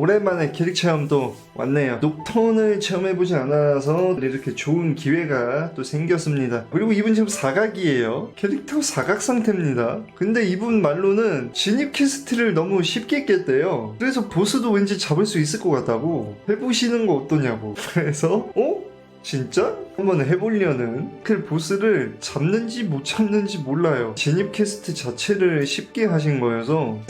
오랜만에 캐릭 체험도 왔네요. 녹턴을 체험해보지 않아서 이렇게 좋은 기회가 또 생겼습니다. 그리고 이분 지금 사각이에요. 캐릭터 사각 상태입니다. 근데 이분 말로는 진입 퀘스트를 너무 쉽게 깼대요. 그래서 보스도 왠지 잡을 수 있을 것 같다고 해보시는 거 어떠냐고. 그래서 어? 진짜? 한번 해보려는 그 보스를 잡는지 못 잡는지 몰라요. 진입 퀘스트 자체를 쉽게 하신 거여서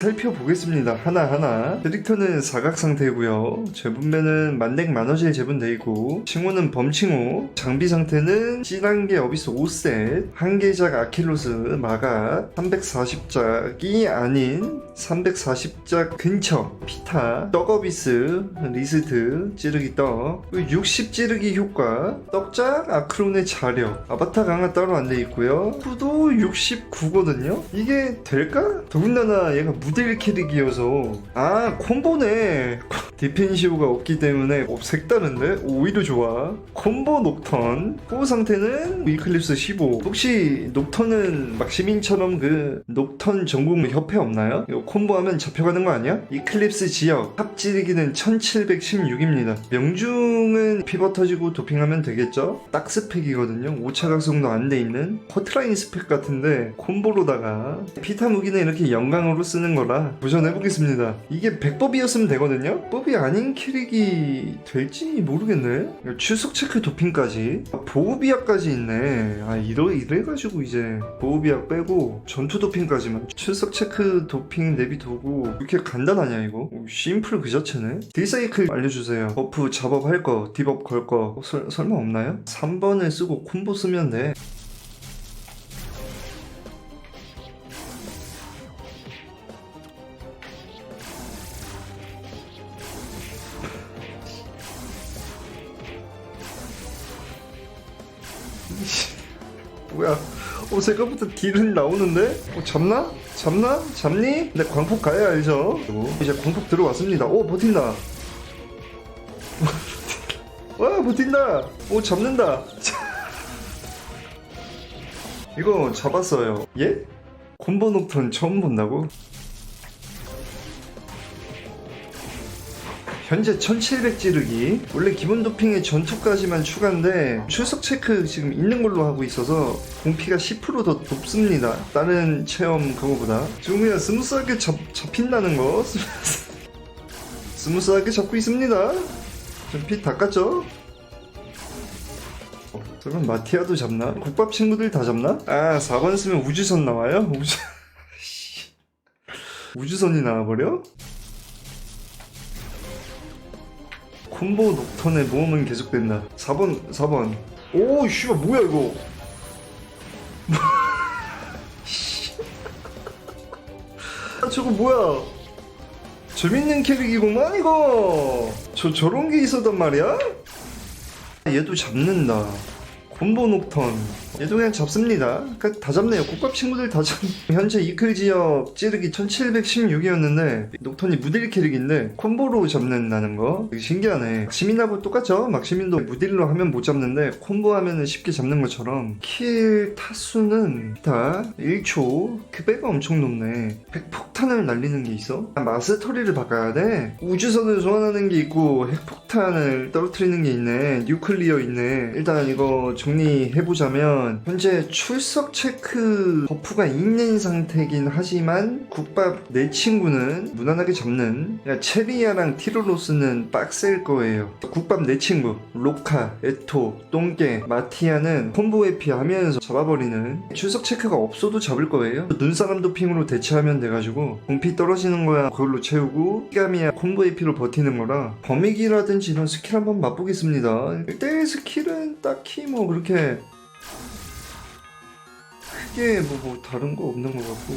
살펴보겠습니다. 하나하나. 캐릭터는 사각 상태고요. 재분배는 만렙 만화실 재분돼 있고 칭호는 범칭호 장비 상태는 C단계 어비스 5셋 한계작 아킬로스 마가 340작이 아닌 340작 근처 피타 떡 어비스 리스트 찌르기 떡 60 찌르기 효과 떡작 아크론의 자력 아바타 강화 따로 안 돼 있고요 후도 69거든요 이게 될까? 더군다나 얘가 무딜 캐릭이어서. 아 콤보네 디펜시브가 없기 때문에 어, 색다른데? 오히려 좋아 콤보 녹턴 코 상태는 이클립스 15 혹시 녹턴은 막 시민처럼 그 녹턴 전국 협회 없나요? 이거 콤보하면 잡혀가는 거 아니야? 이클립스 지역 합지르기는 1716입니다 명중은 피버 터지고 도핑하면 되겠죠? 딱 스펙이거든요 5차 각성도 안 돼 있는 커트라인 스펙 같은데 콤보로다가 피타 무기는 이렇게 영광으로 쓰는 거라 도전해보겠습니다 이게 100법이었으면 되거든요? 법이 아닌 캐릭이 될지 모르겠네. 출석 체크 도핑까지. 아, 보호비약까지 있네. 아 이러, 이래가지고 이제 보호비약 빼고 전투 도핑까지만. 출석 체크 도핑 내비두고 이렇게 간단하냐 이거? 오, 심플 그 자체네. 딜사이클 알려주세요. 버프 잡업 할 거 디법 걸거. 어, 설, 설마 없나요? 3번을 쓰고 콤보 쓰면 돼 어 생각보다 딜은 나오는데? 어 잡나? 잡나? 잡니? 네 광폭 가야 알죠. 이제 광폭 들어왔습니다. 오 버틴다. 와 버틴다. 오 잡는다. 이거 잡았어요. 예? 콤보 녹턴 처음 본다고? 현재 1700 찌르기 원래 기본 도핑에 전투까지만 추가인데 출석 체크 지금 있는 걸로 하고 있어서 공피가 10%더 높습니다 다른 체험 그거보다 지금 그냥 스무스하게 잡, 잡힌다는 거 스무스하게 잡고 있습니다 피 닦았죠? 어, 그럼 마티아도 잡나? 국밥 친구들 다 잡나? 아 4번 쓰면 우주선 나와요? 우주... 우주선이 나와버려? 콤보 녹턴의 모험은 계속된다. 4번, 4번. 오, 씨발, 뭐야, 이거. 아, 저거 뭐야. 재밌는 캐릭이구만, 이거. 저, 저런 게 있었단 말이야? 얘도 잡는다. 콤보 녹턴. 얘도 그냥 잡습니다. 그러니까 다 잡네요. 국밥 친구들 다 잡. 현재 이클 지역 찌르기 1716이었는데 녹턴이 무딜 캐릭인데 콤보로 잡는다는 거 되게 신기하네. 막시민하고 똑같죠? 막 시민도 무딜로 하면 못 잡는데 콤보 하면은 쉽게 잡는 것처럼 킬 타수는 다 1초 그 배가 엄청 높네. 핵폭탄을 날리는 게 있어? 아, 마스터리를 바꿔야 돼? 우주선을 소환하는 게 있고 핵폭탄을 떨어뜨리는 게 있네. 뉴클리어 있네. 일단 이거 정리해보자면 현재 출석 체크 버프가 있는 상태긴 하지만 국밥 내 친구는 무난하게 잡는 그러니까 체리아랑 티로로스는 빡셀 거예요. 국밥 내 친구 로카, 에토, 똥개, 마티아는 콤보 회피하면서 잡아버리는 출석 체크가 없어도 잡을 거예요. 눈사람 도핑으로 대체하면 돼가지고 공피 떨어지는 거야 그걸로 채우고 피가미야 콤보 회피로 버티는 거라 범위기라든지 이런 스킬 한번 맛보겠습니다. 1대1 스킬은 딱히 뭐 그렇게 크게 뭐, 뭐 다른 거 없는 것 같고.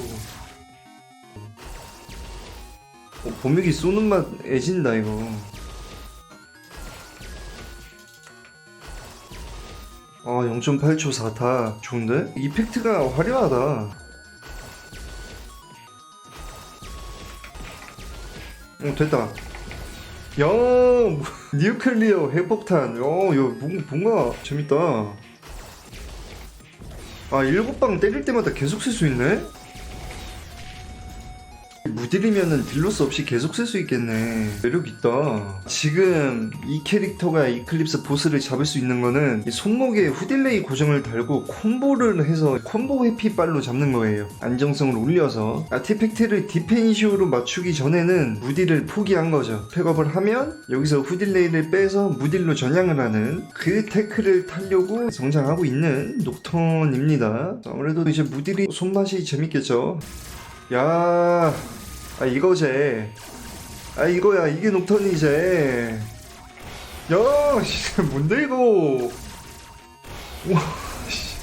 어, 범위기 쏘는 맛 애진다 이거. 아 0.8초 4타. 좋은데? 이펙트가 화려하다. 어 됐다. 야 뭐, 뉴클리어 핵폭탄. 어 뭔가, 뭔가 재밌다 아 일곱 방 때릴 때마다 계속 쓸 수 있네? 무딜이면은 딜로스 없이 계속 쓸 수 있겠네. 매력 있다. 지금 이 캐릭터가 이클립스 보스를 잡을 수 있는 거는 이 손목에 후딜레이 고정을 달고 콤보를 해서 콤보 회피빨로 잡는 거예요. 안정성을 올려서 아티팩트를 디펜시오로 맞추기 전에는 무딜을 포기한 거죠. 팩업을 하면 여기서 후딜레이를 빼서 무딜로 전향을 하는 그 테크를 타려고 성장하고 있는 녹턴입니다. 아무래도 이제 무딜이 손맛이 재밌겠죠. 야, 아 이거지. 아 이거야 이게 녹턴이지. 야, 씨, 뭔데 이거? 와, 씨.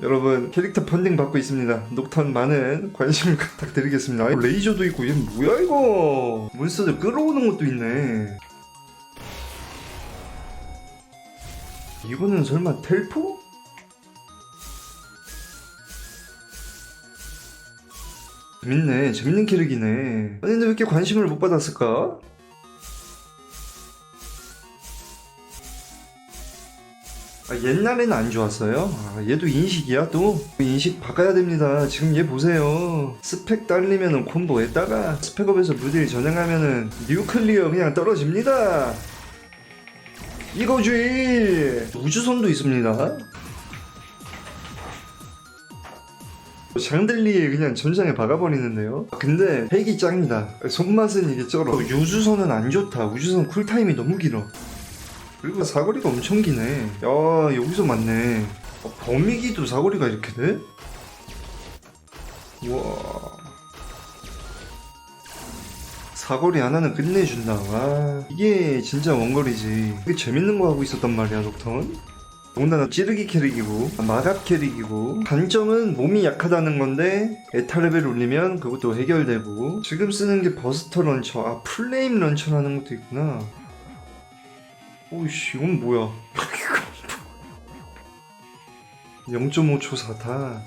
여러분 캐릭터 펀딩 받고 있습니다. 녹턴 많은 관심 부탁드리겠습니다. 아이, 레이저도 있고 얘 뭐야 이거? 몬스터들 끌어오는 것도 있네. 이거는 설마 텔포? 재밌네. 재밌는 캐릭이네. 아니, 근데 왜 이렇게 관심을 못 받았을까? 아, 옛날에는 안 좋았어요. 아, 얘도 인식이야, 또. 인식 바꿔야 됩니다. 지금 얘 보세요. 스펙 딸리면은 콤보에다가 스펙업에서 무딜 전향하면은 뉴클리어 그냥 떨어집니다. 이거지! 우주선도 있습니다. 샹들리에 그냥 전장에 박아버리는데요. 근데 핵이 짱이다. 손맛은 이게 쩔어. 우주선은 안 좋다. 우주선 쿨타임이 너무 길어. 그리고 사거리가 엄청 기네. 야 여기서 맞네. 어, 범위기도 사거리가 이렇게 돼? 와. 사거리 하나는 끝내준다. 와. 이게 진짜 원거리지. 이게 재밌는 거 하고 있었단 말이야, 녹턴. 더군다나 찌르기 캐릭이고 마갑 캐릭이고 단점은 몸이 약하다는 건데 에타 레벨 올리면 그것도 해결되고 지금 쓰는 게 버스터 런처 아 플레임 런처라는 것도 있구나. 오이씨 이건 뭐야? 0.5초 사타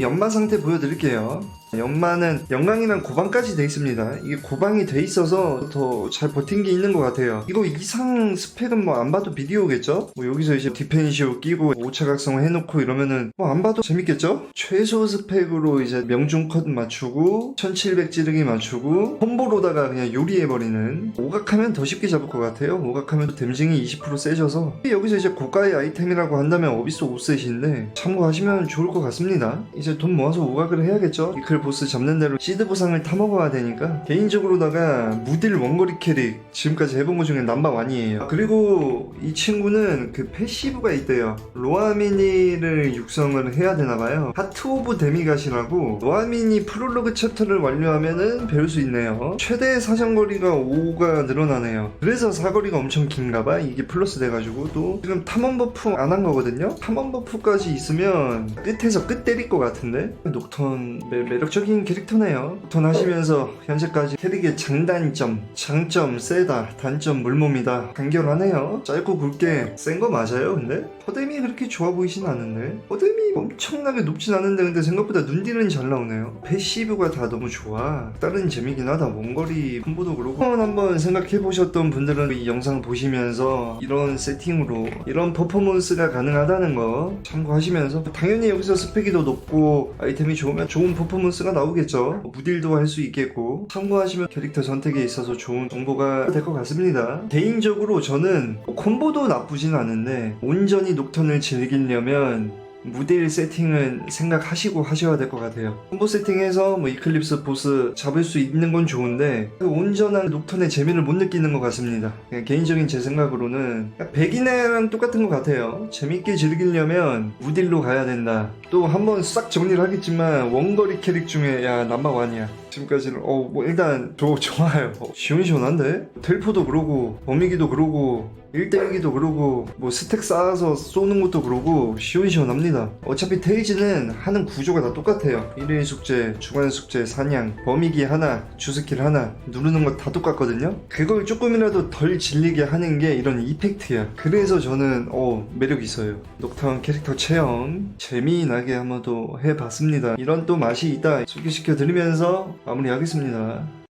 연마 상태 보여드릴게요 연마는 영광이랑 고방까지 돼 있습니다. 이게 고방이 돼 있어서 더 잘 버틴 게 있는 것 같아요. 이거 이상 스펙은 뭐 안 봐도 비디오겠죠? 뭐 여기서 이제 디펜시오 끼고 오차각성 해놓고 이러면은 뭐 안 봐도 재밌겠죠? 최소 스펙으로 이제 명중 컷 맞추고 1700 찌르기 맞추고 콤보로다가 그냥 요리해버리는 오각하면 더 쉽게 잡을 것 같아요. 오각하면 댐징이 20% 세져서 여기서 이제 고가의 아이템이라고 한다면 어비스 5셋인데 참고하시면 좋을 것 같습니다. 이제 돈 모아서 오각을 해야겠죠? 이클 보스 잡는 대로 시드 보상을 타먹어야 되니까 개인적으로다가 무딜 원거리 캐릭 지금까지 해본 것 중에 넘버원이에요. 그리고 이 친구는 그 패시브가 있대요. 로아미니를 육성을 해야 되나봐요. 하트 오브 데미갓이라고 로아미니 프롤로그 챕터를 완료하면은 배울 수 있네요. 최대 사정거리가 5가 늘어나네요. 그래서 사거리가 엄청 긴가봐. 이게 플러스 돼가지고 또 지금 탐험 버프 안 한 거거든요. 탐험 버프까지 있으면 끝에서 끝 때릴 것 같은데? 녹턴 매, 매력 적인 캐릭터네요. 녹턴 하시면서 현재까지 캐릭의 장단점 장점 세다 단점 물몸이다. 간결하네요. 짧고 굵게. 센 거 맞아요 근데? 퍼뎀이 그렇게 좋아 보이진 않는데? 퍼뎀이 엄청나게 높진 않은데 근데 생각보다 눈딜은 잘 나오네요. 패시브가 다 너무 좋아. 다른 재미긴 하다. 원거리 콤보도 그렇고. 한번 한번 생각해 보셨던 분들은 이 영상 보시면서 이런 세팅으로 이런 퍼포먼스가 가능하다는 거 참고하시면서 당연히 여기서 스펙이 더 높고 아이템이 좋으면 좋은 퍼포먼스 가 나오겠죠. 무딜도 할 수 있겠고 참고하시면 캐릭터 선택에 있어서 좋은 정보가 될 것 같습니다. 개인적으로 저는 콤보도 나쁘진 않은데 온전히 녹턴을 즐기려면 무딜 세팅은 생각하시고 하셔야 될 것 같아요. 콤보 세팅해서 뭐 이클립스 보스 잡을 수 있는 건 좋은데 그 온전한 녹턴의 재미를 못 느끼는 것 같습니다. 그냥 개인적인 제 생각으로는 백인애랑 똑같은 것 같아요. 재밌게 즐기려면 무딜로 가야 된다. 또 한번 싹 정리를 하겠지만 원거리 캐릭 중에 야 넘버원이야. 지금까지는 어 뭐 일단 조, 좋아요. 어, 시원시원한데? 텔포도 그러고 범위기도 그러고 1대1기도 그러고 뭐 스택 쌓아서 쏘는 것도 그러고 시원시원합니다. 어차피 테이지는 하는 구조가 다 똑같아요. 1일 숙제, 주간 숙제, 사냥, 범위기 하나, 주스킬 하나 누르는 거 다 똑같거든요. 그걸 조금이라도 덜 질리게 하는 게 이런 이펙트야. 그래서 저는 어 매력 있어요. 녹턴 캐릭터 체험 재미나게 한번 또 해봤습니다. 이런 또 맛이 있다 소개시켜 드리면서 마무리하겠습니다